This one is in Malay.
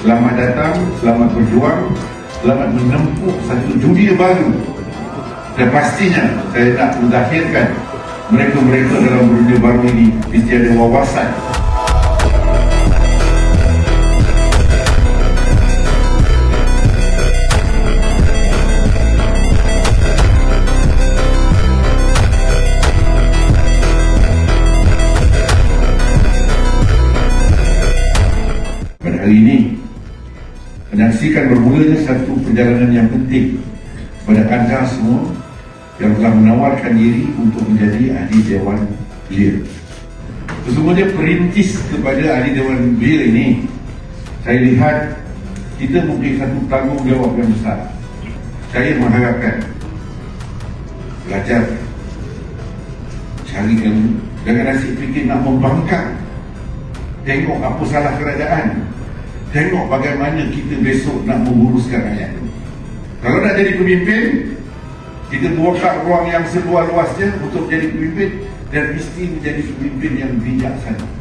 Selamat datang, selamat berjuang, selamat menempuh satu dunia baru. Dan pastinya saya nak mendahirkan mereka-mereka dalam dunia baru ini mesti ada wawasan hari ini menyaksikan bermulanya satu perjalanan yang penting kepada anda semua yang telah menawarkan diri untuk menjadi ahli Dewan Belia. Sesungguhnya perintis kepada ahli Dewan Belia ini saya lihat kita mempunyai satu tanggungjawab yang besar. Saya mengharapkan belajar cari ilmu jangan asyik fikir nak membangkang tengok apa salah kerajaan tengok bagaimana kita besok nak menguruskan rakyat kalau nak jadi pemimpin kita buka ruang yang seluas-luasnya untuk jadi pemimpin dan mesti menjadi pemimpin yang bijaksana